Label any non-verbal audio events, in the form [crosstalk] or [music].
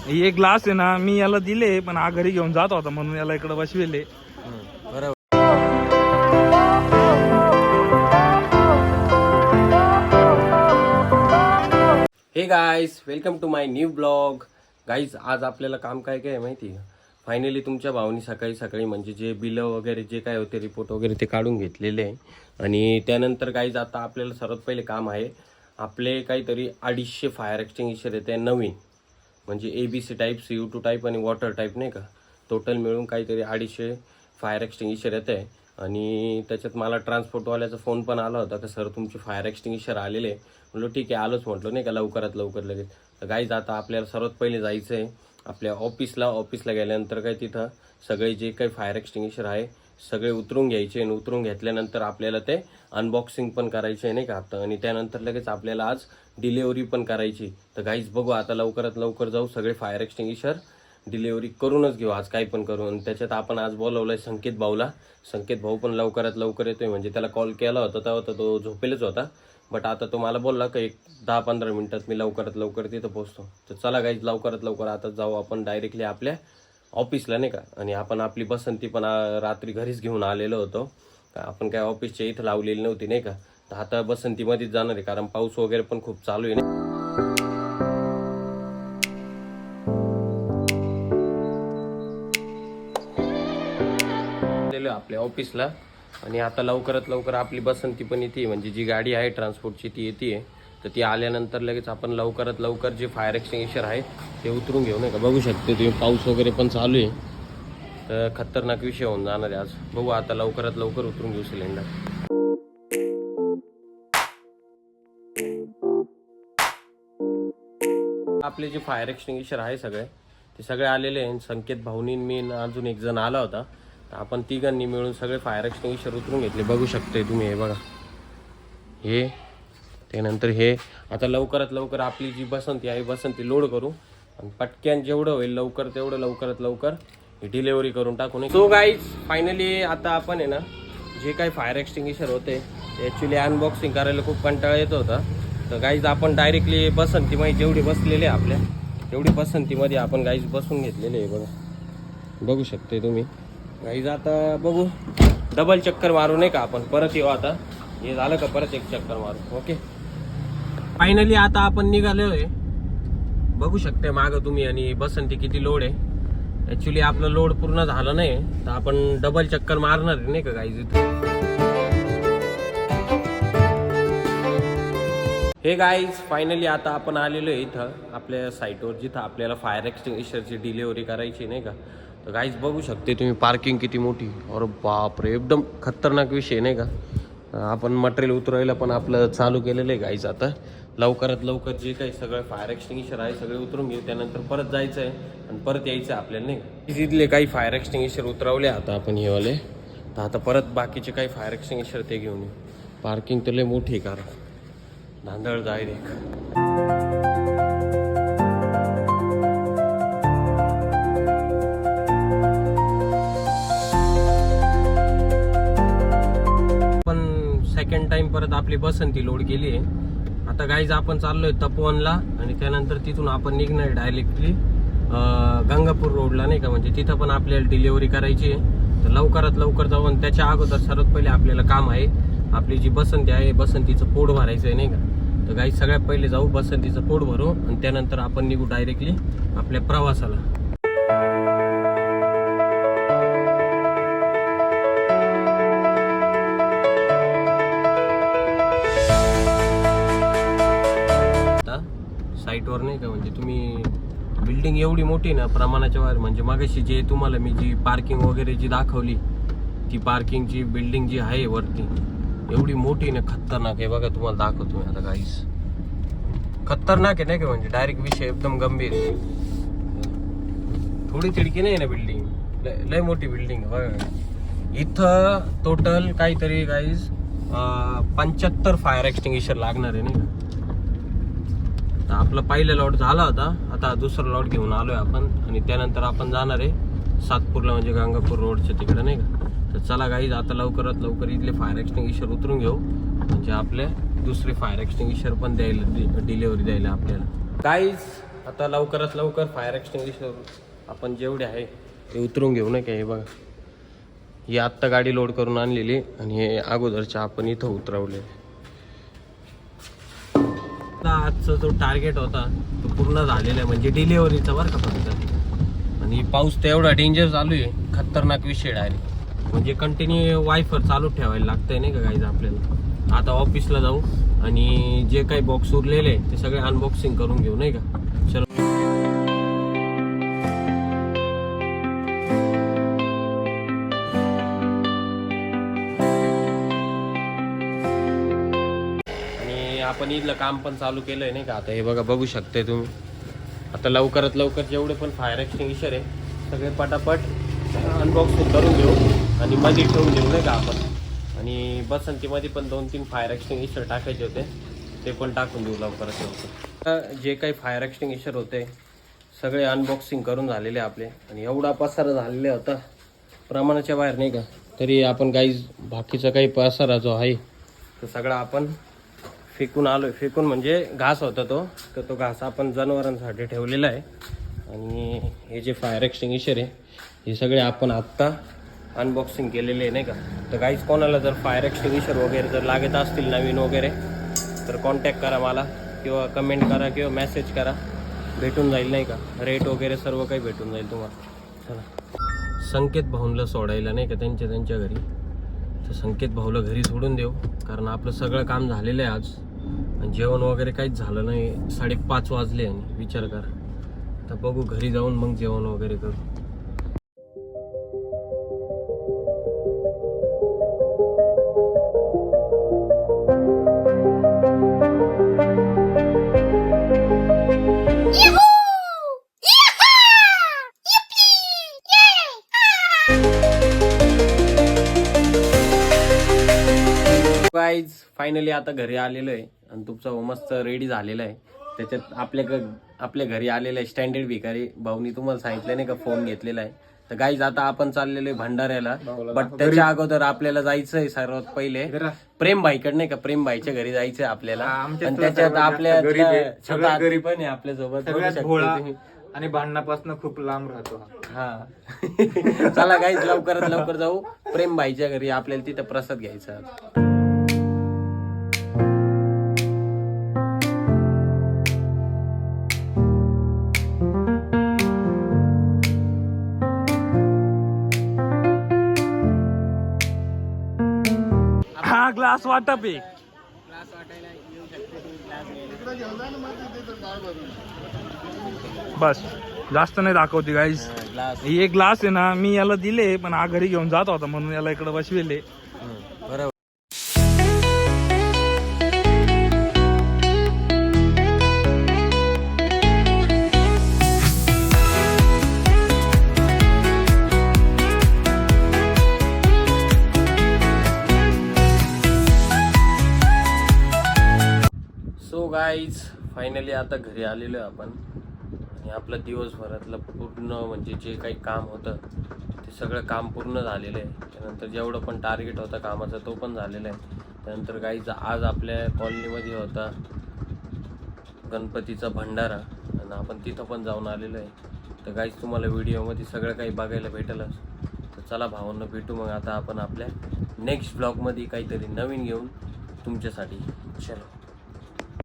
हे ग्लास आहे ना मी याला दिले पण हा घरी घेऊन जात होता म्हणून याला इकडे बसविले. बरोबर हे guys welcome to my new blog guys आज आपल्याला काम काय काय आहे माहिती फायनली तुमच्या भावानी सकाळी सकाळी म्हणजे जे बिलं वगैरे जे काय होते रिपोर्ट वगैरे ते काढून घेतलेले आहे. आणि त्यानंतर गाईज आता आपल्याला सर्वात पहिले काम आहे आपले काहीतरी अडीचशे फायर एक्सटिंग्विशर येते नवीन. म्हणजे A B C type C O two type आणि वॉटर टाईप नाही का? टोटल मिळून काहीतरी अडीचशे फायर एक्सटिंग्विशर येतं. आहे आणि त्याच्यात मला ट्रान्सपोर्टवाल्याचा फोन पण आला होता. का सर तुमचे फायर एक्स्टिंग्विशर आलेले आहे. म्हटलं ठीक आहे आलोच म्हटलं नाही का लवकरात लवकर लगेच. तर गाईज आता आपल्याला सर्वात पहिले जायचं आहे आपल्या ऑफिसला ऑफिसला गेल्यानंतर काय तिथं सगळे जे काही फायर एक्स्टिंग्विशर आहे सगळे उतरून घ्यायचे आणि उतरून घेतल्यानंतर आपल्याला ते अनबॉक्सिंग पण करायचे आहे नाही का? आता आणि त्यानंतर लगेच आपल्याला आज डिलेवरी पण करायची तर काहीच बघू आता लवकरात लवकर जाऊ सगळे फायर एक्सटिंग्विशर डिलेवरी करूनच घेऊ आज काय पण करू. आणि त्याच्यात आपण आज बोलवलं आहे संकेत भाऊला. संकेत भाऊ पण लवकरात लवकर येतोय म्हणजे त्याला कॉल केला होता तेव्हा तर तो झोपेलच होता. बट आता तो मला बोलला की एक दहा पंधरा मिनिटात मी लवकरात लवकर तिथं पोहोचतो. तर चला गाईज लवकरात लवकर आता जाऊ आपण डायरेक्टली आपल्या ऑफिसला नाही का? आणि आपण आपली बसंती पण रात्री घरीच घेऊन आलेलो होतो. का आपण काय ऑफिसच्या इथं लावलेली नव्हती नाही का? तर आता बसंतीमध्येच जाणार आहे कारण पाऊस वगैरे पण खूप चालू आहे ना. आहे आपल्या ऑफिसला. आणि आता लवकरात लवकर आपली बसंती पण येते म्हणजे जी गाडी आहे ट्रान्सपोर्टची ती येते तर ती आल्यानंतर लगेच आपण लवकरात लवकर जे फायर एक्सटिंग्विशर आहे ते उतरून घेऊ नाही का? बघू शकते तुम्ही पाऊस वगैरे पण चालू आहे. तर खतरनाक विषय होऊन जाणार आहे आज. बघू आता लवकरात लवकर उतरून घेऊ सिलेंडर आपले जे फायर एक्सटिंग्विशर आहे सगळे ते सगळे आलेले आहे संकेत भाऊनी मी अजून एक जण आला होता. तर आपण तिघांनी मिळून सगळे फायर एक्सटिंग्विशर उतरून घेतले. बघू शकते तुम्ही हे बघा. हे त्यानंतर हे आता लवकरात लवकर आपली जी बसंती आहे बसंती लोड करू. आणि पटक्यान जेवढं होईल लवकर तेवढं लवकरात लवकर ही डिलेवरी करून टाकू सो गाईज फायनली आता आपण आहे ना जे काही फायर एक्सटिंग्विशर होते ते ॲक्च्युली अनबॉक्सिंग करायला खूप कंटाळा येत होता. तर गाईज आपण डायरेक्टली बसंतीमध्ये जेवढी बसलेले आहे आपल्या तेवढी बसंतीमध्ये आपण गाईज बसून घेतलेले आहे बघा. बघू शकते तुम्ही. गाईज आता बघू. डबल चक्कर मारू नाही का आपण. परत येऊ आता. हे झालं का परत एक चक्कर मारू. ओके फायनली आता आपण निघालो आहे बघू शकते मागं तुम्ही आणि बसंती किती लोड आहे. ॲक्च्युली आपलं लोड पूर्ण झालं नाही. तर आपण डबल चक्कर मारणार आहे नाही का गाईज इथं? हे गाईज फायनली आता आपण आलेलो आहे इथं आपल्या साईटवर जिथं आपल्याला फायर एक्सटिंग्विशरची डिलिव्हरी करायची नाही का? तर गाईज बघू शकते तुम्ही पार्किंग किती मोठी. और बापरे एकदम खतरनाक विषय नाही का? आपण मटेरियल उतरायला पण आपलं चालू केलेलं आहे गाईज आता. लवकरात लवकर जे काही सगळं फायर एक्सटिंग्विशर आहे सगळे उतरून घेऊ त्यानंतर परत जायचं आहे आणि परत यायचं आहे आपल्याला नाही का? तिथले काही फायर एक्सटिंग्विशर उतरवले आता आपण हे वाले. तर आता परत बाकीचे काही फायर एक्सटिंग्विशर ते घेऊन येऊ. पार्किंग तर लय मोठी धांदळ जाईल एक. पण सेकंड टाइम परत आपली बसंती लोड केली आहे. आता गाईज आपण चाललोय तपोवनला आणि त्यानंतर तिथून आपण निघणार डायरेक्टली गंगापूर रोडला नाही का? म्हणजे तिथं पण आपल्याला डिलिव्हरी करायची आहे. तर लवकरात लवकर जाऊ आणि त्याच्या अगोदर सर्वात पहिले आपल्याला काम आहे. आपली जी बसंती आहे बसंतीचं पोट भरायचं आहे नाही का? तर गाई सगळ्यात पहिले जाऊ बसंतीचं पोट भरू आणि त्यानंतर आपण निघू डायरेक्टली आपल्या प्रवासाला. साईटवर नाही का म्हणजे तुम्ही बिल्डिंग एवढी मोठी ना प्रमाणाच्या बाहेर म्हणजे मागाशी जे तुम्हाला मी जी पार्किंग वगैरे जी दाखवली ती पार्किंगची बिल्डिंग जी आहे वरती एवढी मोठी ना खतरनाक आहे बघा तुम्हाला दाखवतो मी आता काहीच खतरनाक आहे नाही का म्हणजे डायरेक्ट विषय एकदम गंभीर. आहे. थोडी तिडकी नाही ना बिल्डिंग लय मोठी बिल्डिंग बघा. इथं टोटल काहीतरी काहीच पंच्याहत्तर फायर एक्सटिंग्विशर लागणार आहे नाही का. तर आपला पहिला लॉट झाला होता. आता दुसरा लॉट घेऊन आलोय आपण. आणि त्यानंतर आपण जाणार आहे सातपूरला म्हणजे गंगापूर रोडच्या तिकडे नाही का? तर चला गाईज आता लवकरात लवकर इथले फायर एक्सटिंग्विशर उतरून घेऊ. म्हणजे आपले दुसरे फायर एक्सटिंग्विशर पण द्यायला डिलिव्हरी द्यायला आपल्याला. गाईज आता लवकरात लवकर फायर एक्सटिंग्विशर आपण जेवढे आहे ते उतरून घेऊ नाही का? हे बघा. ही आत्ता गाडी लोड करून आणलेली आणि हे अगोदरच्या आपण इथं उतरवले. आजचा जो टार्गेट होता तो पूर्ण झालेला आहे. म्हणजे डिलिव्हरीचा बरं का फक्त आणि पाऊस तर एवढा डेंजर चालू आहे. खतरनाक विषय डायरेक्ट म्हणजे कंटिन्यू वायफर चालू ठेवायला लागतंय नाही का गाईज आपल्याला? आता ऑफिसला जाऊ आणि जे काही बॉक्स उरलेले आहे ते सगळे अनबॉक्सिंग करून घेऊ नाही का? चलो. आपण इथलं काम पण चालू केलंय नाही का? आता हे बघा बघू शकते तुम्ही. आता लवकरात लवकर जेवढे पण फायर एक्सटिंग्विशर आहे सगळे पटापट अनबॉक्सिंग करून घेऊ आणि मध्ये ठेवून देऊ नाही का आपण. आणि बसंतीमध्ये पण दोन तीन फायर एक्सटिंग्विशर टाकायचे होते. ते पण टाकून देऊ लवकरात लवकर. जे काही फायर एक्सटिंग्विशर होते सगळे अनबॉक्सिंग करून झालेले आपले. आणि एवढा पसारा झालेला होता प्रमाणाच्या बाहेर नाही का? तरी आपण काही बाकीचा काही पसारा जो आहे. तो सगळा आपण फेकून आलोय. फेकून म्हणजे घास होता तो. तर तो घास आपण जनावरांसाठी ठेवलेला आहे. आणि हे जे फायर एक्सटिंग्विशर आहे हे सगळे आपण आत्ता अनबॉक्सिंग केलेले आहे नाही का? तर काहीच कोणाला जर फायर एक्सटिंग्विशर वगैरे जर लागत असतील नवीन वगैरे तर कॉन्टॅक्ट करा मला किंवा कमेंट करा किंवा मेसेज करा. भेटून जाईल नाही का? रेट वगैरे सर्व काही भेटून जाईल तुम्हाला. चला. संकेत भाऊनला सोडायला नाही का? त्यांच्या त्यांच्या घरी. तर संकेत भाऊला घरी सोडून देऊ कारण आपलं सगळं काम झालेलं आहे आज. आणि जेवण वगैरे काहीच झालं नाही. साडेपाच वाजले आणि विचार करा. तर बघू घरी जाऊन मग जेवण वगैरे करू. फायनली आता घरी आलेलो आहे. आणि तुमचा मस्त रेडी झालेला आहे. त्याच्यात आपल्या ग- आपल्या घरी आलेलं आहे स्टँडर्ड भिकारी. भाऊनी तुम्हाला सांगितलं नाही का फोन घेतलेला आहे. तर गाईज आता आपण चाललेलो आहे भंडाऱ्याला. बट त्याच्या अगोदर आपल्याला जायचं आहे सर्वात पहिले. प्रेम भाईकडे नाही का प्रेम भाईच्या घरी जायचंय आपल्याला. आणि त्याच्यात आपल्या हाती पण आहे आपल्यासोबत बघू सगळ्यात शकता भोळा तुम्ही. आणि भांडणापासून खूप लांब राहतो हा. हा. [laughs] चला गाईज लवकरात लवकर जाऊ. प्रेम भाईच्या घरी आपल्याला तिथं प्रसाद घ्यायचा. आहे. ग्लास वाटप आहे बस. जास्त नाही दाखवते गाईस हे ग्लास. आहे ना मी याला दिले पण हा घरी घेऊन जात होता म्हणून याला इकडे बसविले. बरोबर. गाईज फायनली आता घरी आलेलो आहे आपण. आणि आपलं दिवसभरातलं पूर्ण म्हणजे जे काही काम होतं ते सगळं काम पूर्ण झालेलं आहे. त्यानंतर जेवढं पण टार्गेट होता कामाचा तो पण झालेला आहे. त्यानंतर गाईज आज आपल्या कॉलनीमध्ये होता गणपतीचा भंडारा. आणि आपण तिथं पण जाऊन आलेलो आहे. तर गाईज तुम्हाला व्हिडिओमध्ये सगळं काही बघायला भेटेलच. तर चला भावांना भेटू मग आता आपण आपल्या नेक्स्ट ब्लॉगमध्ये काहीतरी नवीन घेऊन तुमच्यासाठी. चलो.